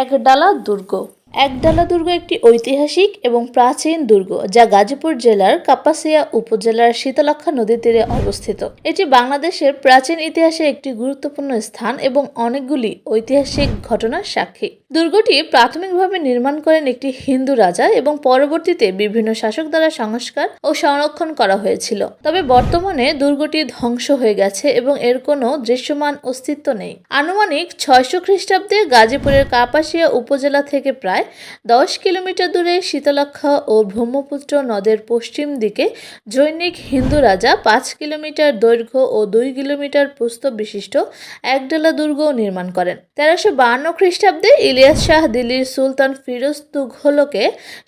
একডালা দুর্গ। একডালা দুর্গ একটি ঐতিহাসিক এবং প্রাচীন দুর্গ, যা গাজীপুর জেলার কাপাসিয়া উপজেলার শীতলক্ষা নদীর তীরে অবস্থিত। এটি বাংলাদেশের প্রাচীন ইতিহাসে একটি গুরুত্বপূর্ণ স্থান এবং অনেকগুলি ঐতিহাসিক ঘটনার সাক্ষী। দুর্গটি প্রাথমিকভাবে নির্মাণ করেন একটি হিন্দু রাজা এবং পরবর্তীতে বিভিন্ন শাসক দ্বারা সংস্কার ও সংরক্ষণ করা হয়েছিল। তবে বর্তমানে দুর্গটি ধ্বংস হয়ে গেছে এবং এর কোনো দৃশ্যমান অস্তিত্ব নেই। আনুমানিক ছয়শো খ্রিস্টাব্দে গাজীপুরের কাপাসিয়া উপজেলা থেকে প্রায় দশ কিলোমিটার দূরে শীতলক্ষা ও ব্রহ্মপুত্র নদের পশ্চিম দিকে জৈনিক হিন্দু রাজা পাঁচ কিলোমিটার দৈর্ঘ্য ও দুই কিলোমিটার প্রস্থ বিশিষ্ট একডালা দুর্গ নির্মাণ করেন। তেরোশো বাহান্ন খ্রিস্টাব্দে ইলিয়াস শাহ দিল্লির সুলতান ফিরোজ তুঘলকে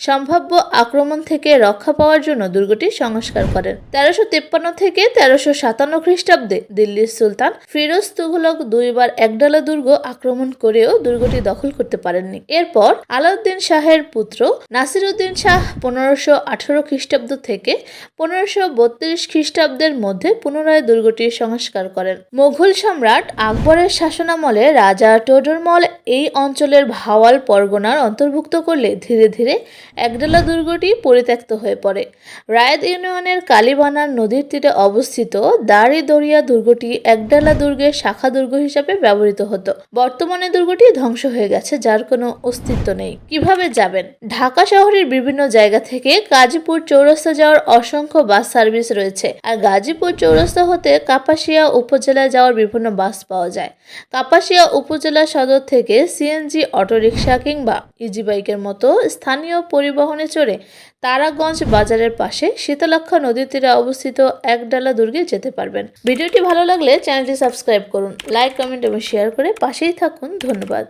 সম্ভাব্য আক্রমণ থেকে রক্ষা পাওয়ার জন্য দুর্গটি সংস্কার করেন। তেরোশো তিপ্পান্ন থেকে তেরোশো সাতান্ন খ্রিস্টাব্দে দিল্লির সুলতান ফিরোজ তুঘলক দুইবার একডালা দুর্গ আক্রমণ করেও দুর্গটি দখল করতে পারেননি। এরপর আলাউদ্দিন শাহের পুত্র নাসিরউদ্দিন শাহ পনেরোশো আঠারো খ্রিস্টাব্দ থেকে পনেরোশো বত্রিশ খ্রিস্টাব্দের মধ্যে পুনরায় দুর্গটি সংস্কার করেন। মুঘল সম্রাট আকবরের শাসনামলে রাজা টোডরমল এই অঞ্চলের ভাওয়াল পরগনার অন্তর্ভুক্ত করলে ধীরে ধীরে একডালা দুর্গটি পরিত্যক্ত হয়ে পড়ে। রায়ত ইউনিয়নের কালীবানার নদীর তীরে অবস্থিত দাড়ি দরিয়া দুর্গটি একডালা দুর্গের শাখা দুর্গ হিসাবে ব্যবহৃত হতো। বর্তমানে দুর্গটি ধ্বংস হয়ে গেছে, যার কোনো অস্তিত্ব নেই। কীভাবে যাবেন? ঢাকা শহরের বিভিন্ন জায়গা থেকে গাজীপুর চৌরাস্তা যাওয়ার অসংখ্য বাস সার্ভিস রয়েছে। আর গাজীপুর চৌরাস্তা হতে কাপাসিয়া উপজেলায় যাওয়ার বিভিন্ন বাস পাওয়া যায়। কাপাসিয়া উপজেলা সদর থেকে সিএনজি অটোরিকশা কিংবা ইজি বাইকের মতো স্থানীয় পরিবহনে চড়ে তারাগঞ্জ বাজারের পাশে শীতলক্ষা নদীর তীরে অবস্থিত একডালা দুর্গে যেতে পারবেন। ভিডিওটি ভালো লাগলে চ্যানেলটি সাবস্ক্রাইব করুন, লাইক, কমেন্ট এবং শেয়ার করে পাশেই থাকুন। ধন্যবাদ।